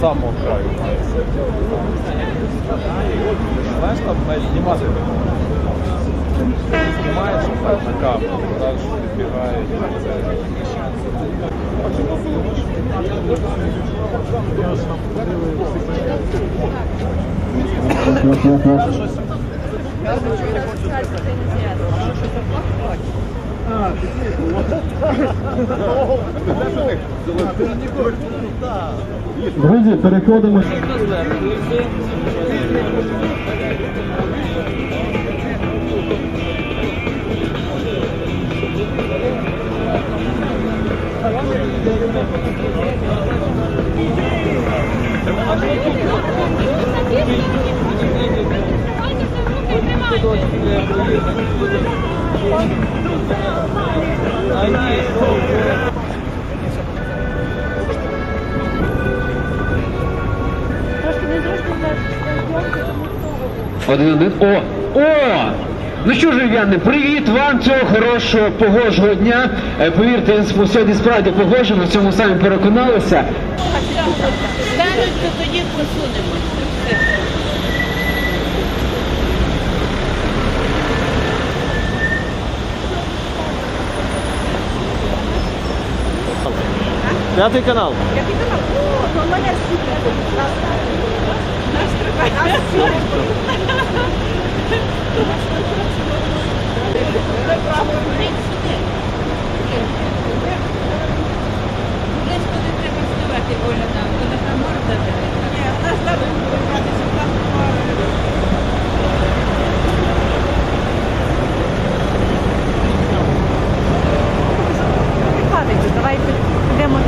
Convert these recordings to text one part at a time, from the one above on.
Самого. Знаєш, там. Знімаєш певна камера, далі підбігає. Друзі, переходимо. Один один. О! О! Ну що ж, рів'яни, привіт вам цього хорошого погожого дня. Е, Повірте, сьогодні справді погожий, ми в цьому самі переконалися. Стануть, то тоді посунемо. П'ятий канал. Десь куди треба вставати, Оля, там, коли там морда дивиться. Давайте йдемо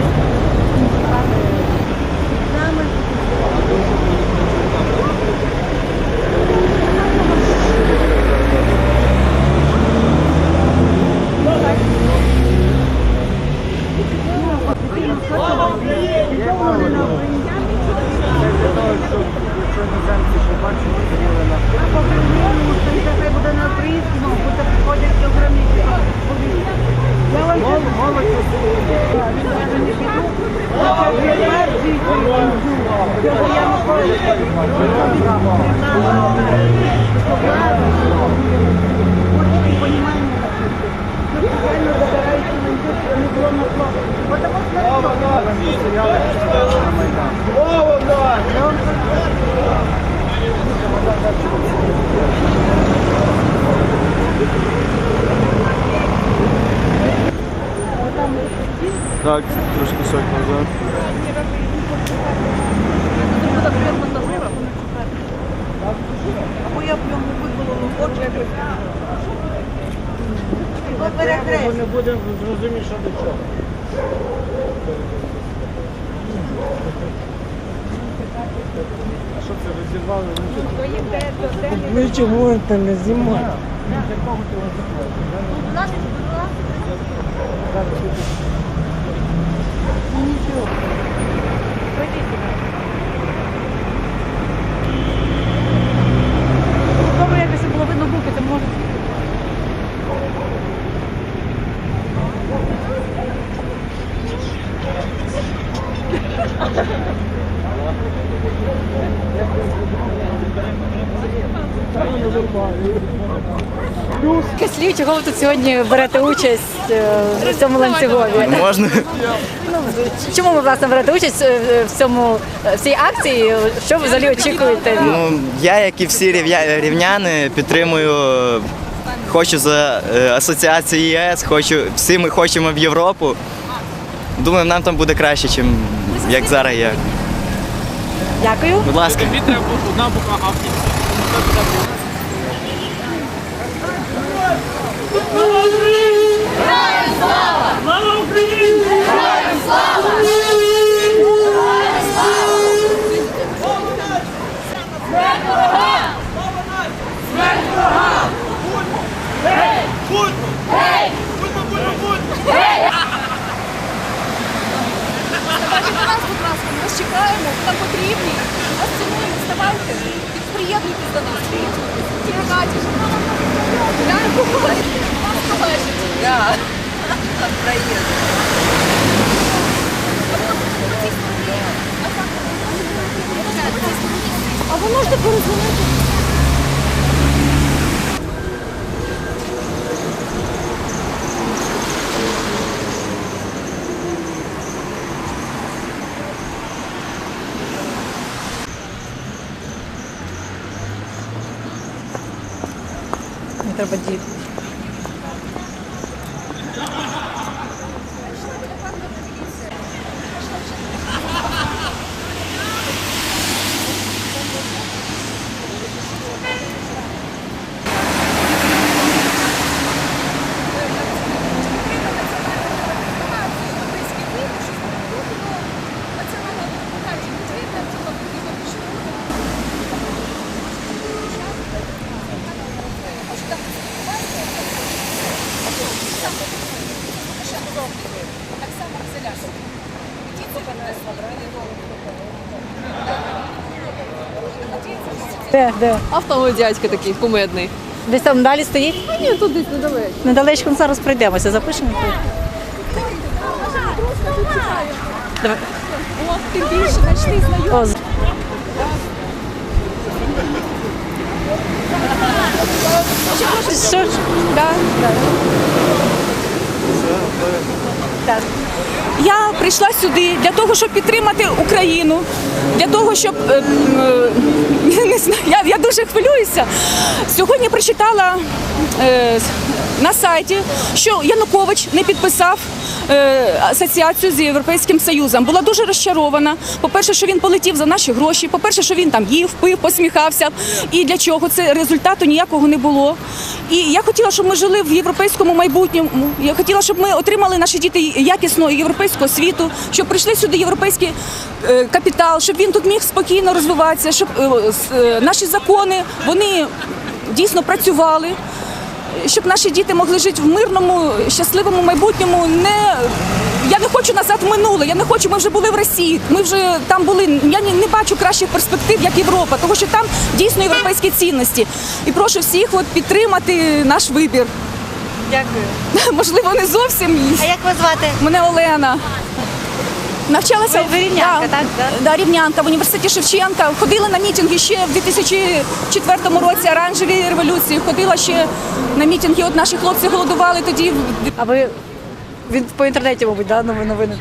Хай буде на українському, бо це приходять до границі. Я вам молодь. Я не піду. Це перший Цього я не Очень понимание. Вы специально забираете на что не было на флаг. Потому что Так, трошки шаг назад. Або я в ньому виколону очі. не буде зрозуміти, що до чого. А що це розірвали? Нічого це не знімає. Добре, якось чого ви тут сьогодні берете участь е, в цьому ланцюгові? Можна? Чому ви власне берете участь е, е, в цьому е, в цій акції? Що ви взагалі очікуєте? Ну я, як і всі рівняни, підтримую. Хочу за асоціацію ЄС, хочу всі ми хочемо в Європу. Думаю, нам там буде краще, ніж як зараз є. Дякую. Будь ласка. Одна буква Слава Україні! Чекаємо, нам потрібні. Вас цінуємо, вставайте, приєднуйтесь до нас. Ті раді, що нам вам Вам належить. Ви можете перезвонити? Не треба діти. Де, де? Автовий дядька такий кумедний. Десь там далі стоїть? Ні, тут десь недалеко. Недалечко ну, зараз пройдемося, запишемо. Давай. О, тим більше знайшли? Да. Так. Я прийшла сюди для того, щоб підтримати Україну, для того, щоб е, е, я, я дуже хвилююся. Сьогодні прочитала е, на сайті, що Янукович не підписав е, асоціацію з Європейським Союзом. Була дуже розчарована. По-перше, що він полетів за наші гроші. По-перше, що він там їв, пив, посміхався. І для чого це результату ніякого не було. І я хотіла, щоб ми жили в європейському майбутньому. Я хотіла, щоб ми отримали наші діти якісну європейську освіту, щоб прийшли сюди європейський е, капітал, щоб він тут міг спокійно розвиватися, щоб наші закони вони дійсно працювали. Щоб наші діти могли жити в мирному, щасливому майбутньому. Не я не хочу назад минуле. Я не хочу. Ми вже були в Росії. Ми вже там були. Я не, не бачу кращих перспектив, як Європа, тому що там дійсно європейські цінності. І прошу всіх от підтримати наш вибір. Дякую. Можливо, не зовсім. А як вас звати? Мене Олена. Навчалася Ви- ви рівнянка, да, так? Да? Да, рівнянка в університеті Шевченка. Ходила на мітинги ще в 2004 році оранжеві революції. Ходила ще на мітинги. От наші хлопці голодували тоді А ви він по інтернеті, мабуть, да? новини новини.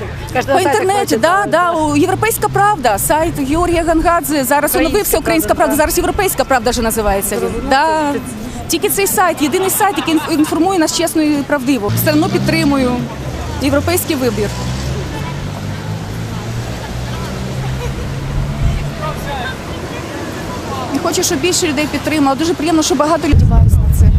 По інтернеті. Да, да, у Європейська правда. Сайт Георгія Гангадзе. Зараз Українська оновився Українська правда, правда. Зараз Європейська правда вже називається він. Да. Тільки цей сайт, єдиний сайт, який інф- інформує нас чесно і правдиво. Все одно підтримую європейський вибір. Хочу, щоб більше людей підтримало. Дуже приємно, що багато людей на це.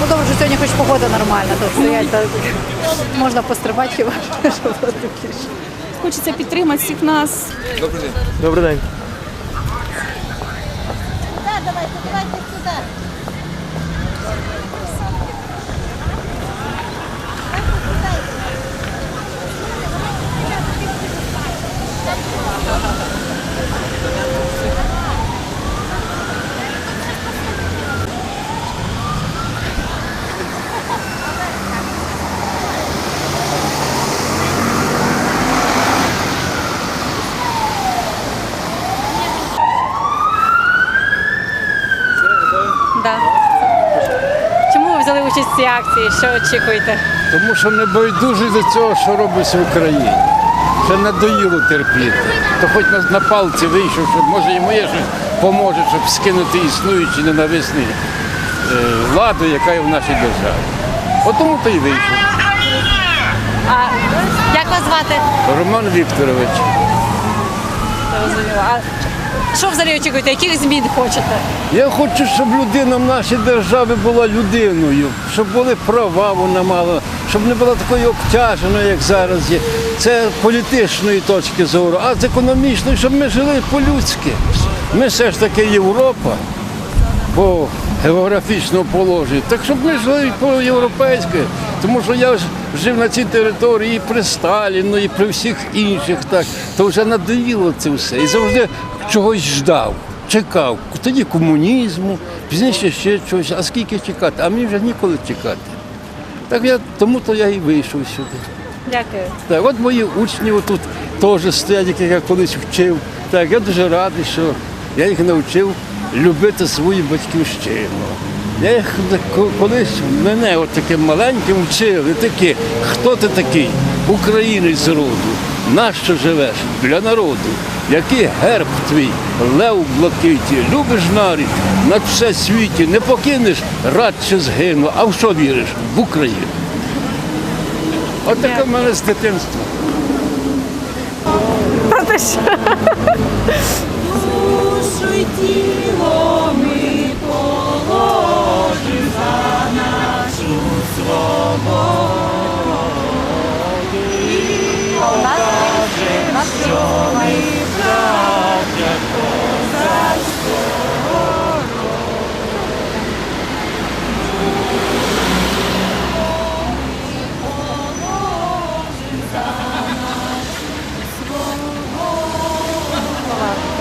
Ну добре, що сьогодні хоч погода нормальна, тут стоять, так можна пострибати хіба щоб було. Хочеться підтримати всіх нас. Добрий день. Да. Чому цій акції? Що очікуєте? Тому що не байдужі до цього, що робиться в Україні. Ще надоїло терпіти. То хоч на, на палці вийшов, щоб може і моє щось поможе, щоб скинути існуючі ненависні е, владу, яка є в нашій державі. От тому то й вийшов. А як вас звати? Роман Вікторович. Зрозуміло. А що взагалі очікуєте? Яких змін хочете? Я хочу, щоб людина в нашій державі була людиною, щоб були права вона мала, щоб не була такою обтяженою, як зараз є. Це політичної точки зору, а з економічної, щоб ми жили по-людськи. Ми все ж таки Європа, бо географічного положення. Так щоб ми жили по-європейськи, тому що я жив на цій території і при Сталіну, і при всіх інших, так, то вже надоїло це все. І завжди чогось ждав, чекав. Тоді комунізму, пізніше ще чогось. А скільки чекати? А мені вже ніколи чекати. Так я тому то я і вийшов сюди. Дякую. Так, от мої учні тут теж стоять, яких я колись вчив. Так, я дуже радий, що я їх навчив любити свою батьківщину. Я їх колись мене от таким маленьким вчили, такі, хто ти такий? Українець з роду. Нащо живеш? Для народу. Який герб твій, лев блакиті, любиш нарід, на все світі, не покинеш, радше згину. А в що віриш? В Україну. От таке в мене з дитинства. Давай,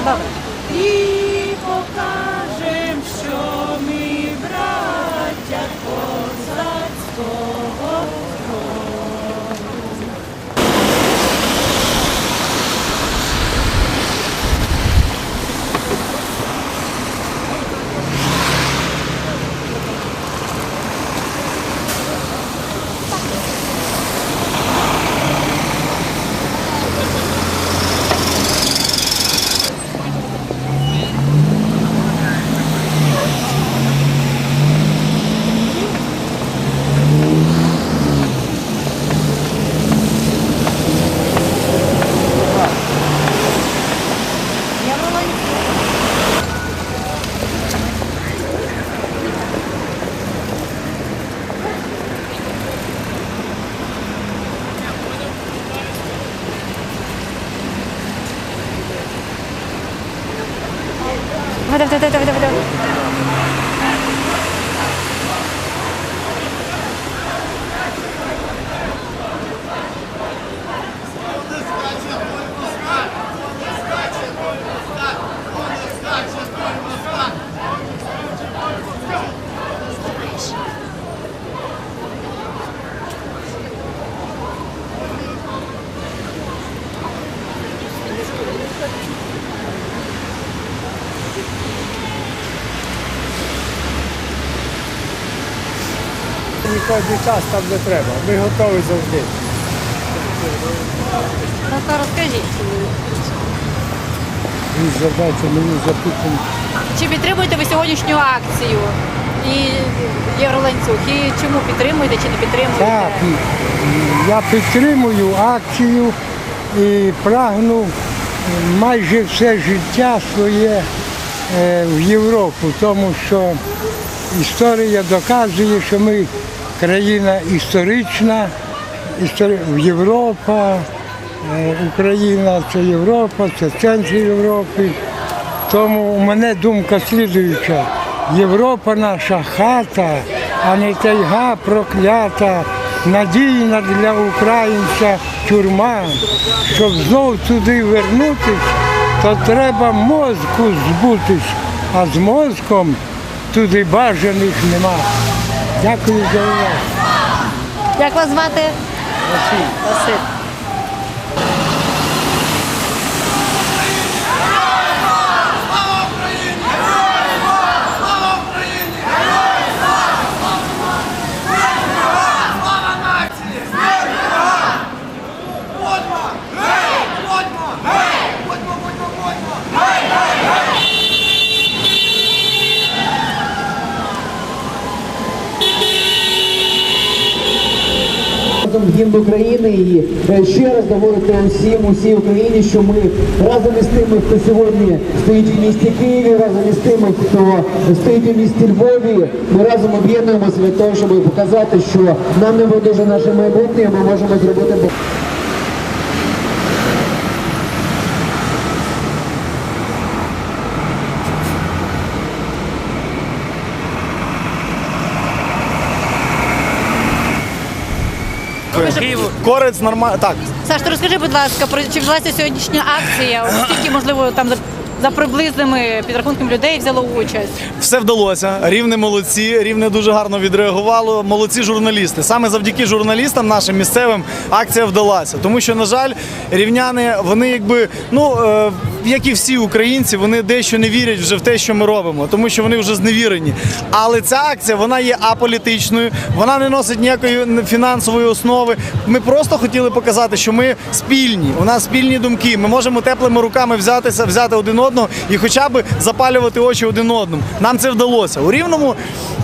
давай, давай, давай, давай, давай. І кожен час там де треба. Ми готові завжди. Ну то розкажіть. І задача мені запитання. Чи підтримуєте ви сьогоднішню акцію і Євроланцюг? І чому підтримуєте чи не підтримуєте? Так, я підтримую акцію і прагну майже все життя своє е, в Європу, тому що історія доказує, що ми країна історична, істори- Європа, е, Україна це Європа, це центр Європи. Тому у мене думка слідуюча. Європа наша хата, а не тайга проклята, надійна для українця тюрма. Щоб знов туди вернутись, то треба мозку збутись, а з мозком туди бажаних нема. Дякую за увагу. Як вас звати? Василь. Василь. Гімн України і е, ще раз говорити усім, усій Україні, що ми разом із тими, хто сьогодні стоїть у місті Києві, разом із тими, хто стоїть у місті Львові, ми разом об'єднуємося для того, щоб показати, що нам не байдуже наше майбутнє, ми можемо зробити. Корець нормально. Так, Саш, ти розкажи, будь ласка, про чи вдалася сьогоднішня акція? Скільки, можливо, там за, приблизними підрахунками людей взяло участь? все вдалося. Рівне молодці, рівне дуже гарно відреагувало. Молодці журналісти. Саме завдяки журналістам нашим місцевим акція вдалася. Тому що, на жаль, рівняни, вони якби, ну. Е, як і всі українці, вони дещо не вірять вже в те, що ми робимо, тому що вони вже зневірені. Але ця акція вона є аполітичною, вона не носить ніякої фінансової основи. Ми просто хотіли показати, що ми спільні. У нас спільні думки. Ми можемо теплими руками взятися, взяти один одного і хоча б запалювати очі один одному. Нам це вдалося. У рівному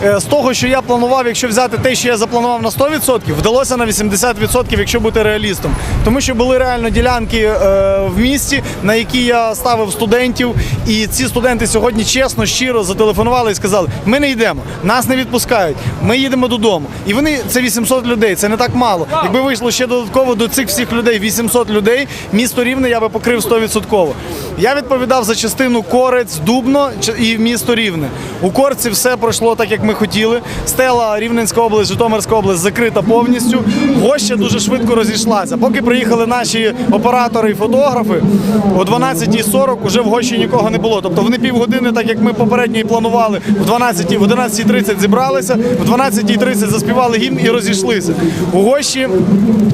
е, з того, що я планував, якщо взяти те, що я запланував на 100%, вдалося на 80%, якщо бути реалістом. Тому що були реально ділянки е, в місті, на які я ставив студентів, і ці студенти сьогодні чесно, щиро зателефонували і сказали: ми не йдемо, нас не відпускають, ми їдемо додому. І вони це 800 людей, це не так мало. Якби вийшло ще додатково до цих всіх людей 800 людей, місто рівне я би покрив 100%. Я відповідав за частину Корець, Дубно і місто Рівне. У Корці все пройшло так, як ми хотіли. Стела Рівненська область, Житомирська область закрита повністю. Гоща дуже швидко розійшлася. Поки приїхали наші оператори і фотографи, о 12.40 уже в Гощі нікого не було. Тобто вони півгодини, так як ми попередньо і планували, в 12, в 11.30 зібралися, в 12.30 заспівали гімн і розійшлися. У Гощі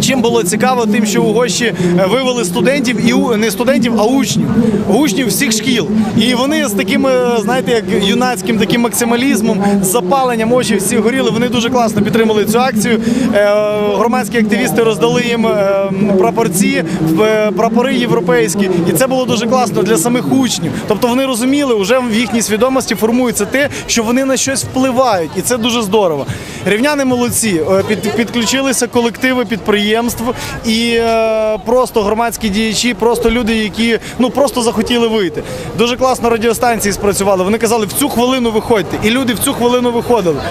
чим було цікаво, тим, що у Гощі е, вивели студентів і не студентів, а учнів. Учнів всіх шкіл. І вони з таким, е, знаєте, як юнацьким таким максималізмом, запаленням очі всі горіли. Вони дуже класно підтримали цю акцію. Е, Громадські активісти роздали їм е, прапорці, прапори європейські. І це було дуже класно для самих учнів. Тобто вони розуміли, вже в їхній свідомості формується те, що вони на щось впливають, і це дуже здорово. Рівняни молодці, під, підключилися колективи підприємств і просто громадські діячі, просто люди, які ну просто захотіли вийти. Дуже класно радіостанції спрацювали. Вони казали, в цю хвилину виходьте. І люди в цю хвилину виходили.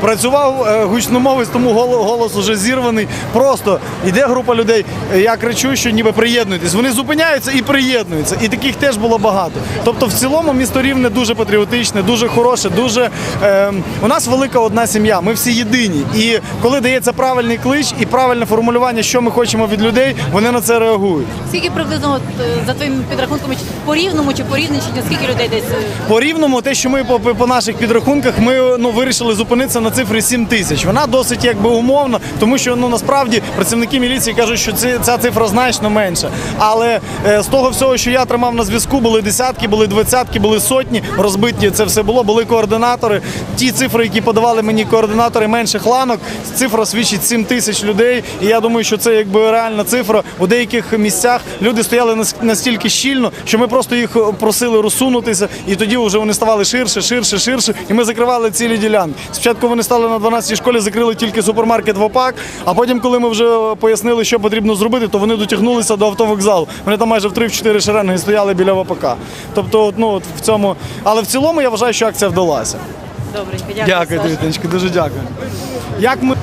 Працював е, гучномовець, тому голос, уже зірваний. Просто йде група людей. Я кричу, що ніби приєднуйтесь. Вони зупиняються і приєднуються. І таких теж було багато. Тобто, в цілому місто рівне дуже патріотичне, дуже хороше, дуже е, у нас велика одна сім'я. Ми всі єдині. І коли дається правильний клич і правильне формулювання, що ми хочемо від людей, вони на це реагують. Скільки приблизно е, за твоїми підрахунками чи по рівному чи по рівненщині, скільки людей десь? е, По рівному, те, що ми по, по наших підрахунках, ми ну вирішили зупинитися на цифрі 7 тисяч. Вона досить якби умовна, тому що ну насправді працівники міліції кажуть, що ці, ця цифра значно менша. Але е, з того всього, що я тримав на зв'язку, були десятки, були двадцятки, були сотні розбиті. Це все було. Були координатори. Ті цифри, які подавали мені координатори менших ланок, цифра свідчить 7 тисяч людей. І я думаю, що це якби реальна цифра. У деяких місцях люди стояли настільки щільно, що ми просто їх просили розсунутися, і тоді вже вони ставали ширше, ширше, ширше. І ми закривали цілі ділянки. Спочатку вони стали на 12-й школі, закрили тільки супермаркет в ОПАК, а потім, коли ми вже пояснили, що потрібно зробити, то вони дотягнулися до автовокзалу. Вони там майже в 3-4 шеренги стояли біля ВПК. Тобто, ну от в цьому, але в цілому я вважаю, що акція вдалася. Добренько, дякую. Дякую, Саша. Дуже дякую. Як ми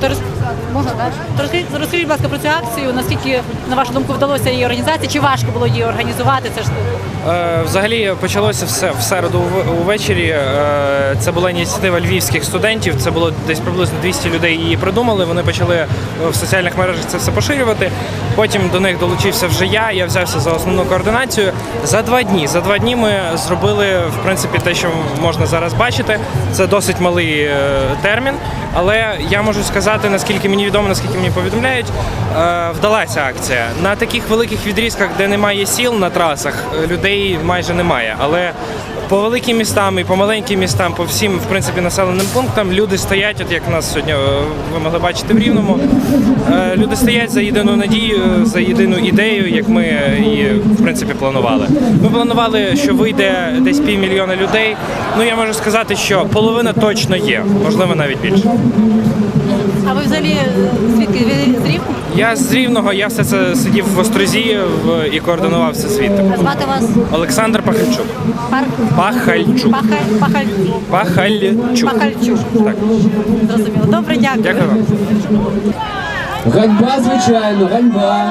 То. Можна, так? Розкажіть, розкажіть, будь ласка, про цю акцію. Наскільки, на вашу думку, вдалося її організації? Чи важко було її організувати? Це ж Е, Взагалі почалося все в середу в- увечері. Е, Це була ініціатива львівських студентів. Це було десь приблизно 200 людей її придумали. Вони почали е, в соціальних мережах це все поширювати. Потім до них долучився вже я. Я взявся за основну координацію. За два дні. За два дні ми зробили в принципі те, що можна зараз бачити. Це досить малий е, термін, але я можу сказати, наскільки мені відомо, наскільки мені повідомляють, е, вдалася акція. На таких великих відрізках, де немає сіл на трасах, е, людей майже немає. Але по великим містам і по маленьким містам, по всім в принципі населеним пунктам люди стоять, от як нас сьогодні е, ви могли бачити в Рівному. Люди стоять за єдину надію, за єдину ідею, як ми і в принципі планували. Ми планували, що вийде десь півмільйона людей. Ну я можу сказати, що половина точно є, можливо, навіть більше. А ви взагалі е, звідки ви з Рівного? Я з Рівного, я все це сидів в Острозі в- і координував все звідти. А звати вас Олександр Пахальчук. Пар... Пахальчук. Пахаль... Пахаль... Пахальчук. Пахальчук. Так. Зрозуміло. Добре, дякую. Дякую вам. Ганьба, звичайно, ганьба.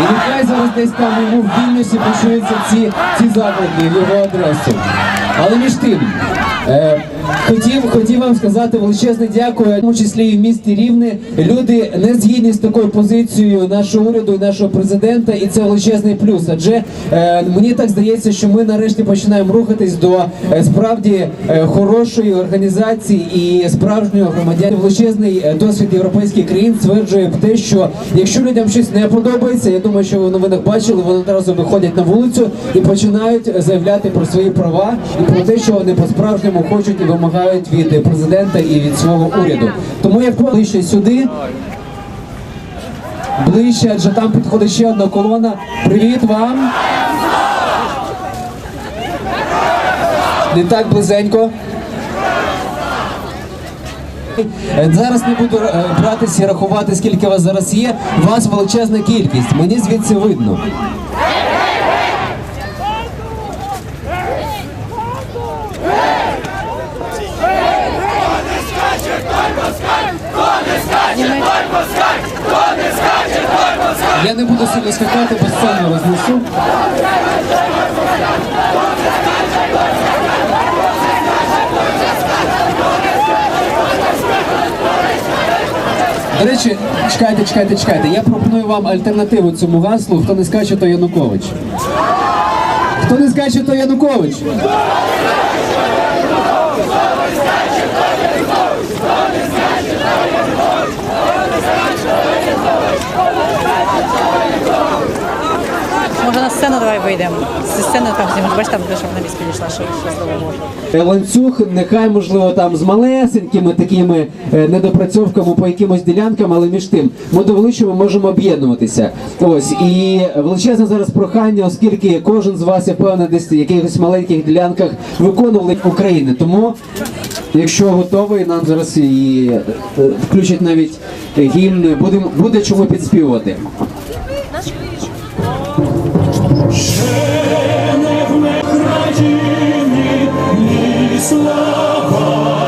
І нехай зараз десь там йому в Вільнюсі почуються ці, ці заклади в його адресу. Але між тим, е, хотів, хотів вам сказати величезне дякую, в тому числі і в місті Рівне. Люди не згідні з такою позицією нашого уряду і нашого президента, і це величезний плюс. Адже е, мені так здається, що ми нарешті починаємо рухатись до е, справді е, хорошої організації і справжнього громадян. Величезний е, досвід європейських країн стверджує те, що якщо людям щось не подобається, я думаю, що ви в новинах бачили, вони одразу виходять на вулицю і починають заявляти про свої права і про те, що вони по-справжньому хочуть і вимагають від президента і від свого уряду. Тому я ближче сюди. Ближче, адже там підходить ще одна колона. Привіт вам! Не так близенько. Зараз не буду е, братися і рахувати, скільки вас зараз є. Вас величезна кількість. Мені звідси видно. Я не буду сильно скакати, бо сцену рознесу. До речі, чекайте, чекайте, чекайте. Я пропоную вам альтернативу цьому гаслу. Хто не скаче, то Янукович. Хто не скаче, то Янукович. Може на сцену давай вийдемо. Зі сцени там знімемо. Бачиш, там щоб на місць підійшла, що, можна. Е, Ланцюг, нехай можливо там з малесенькими такими е, недопрацьовками по якимось ділянкам, але між тим ми довели, що ми можемо об'єднуватися. Ось і величезне зараз прохання, оскільки кожен з вас я впевнений, десь якихось маленьких ділянках виконували України. Тому, якщо готовий, нам зараз і е, включать навіть гімн. Будемо буде чому підспівувати. Ще не слава, ні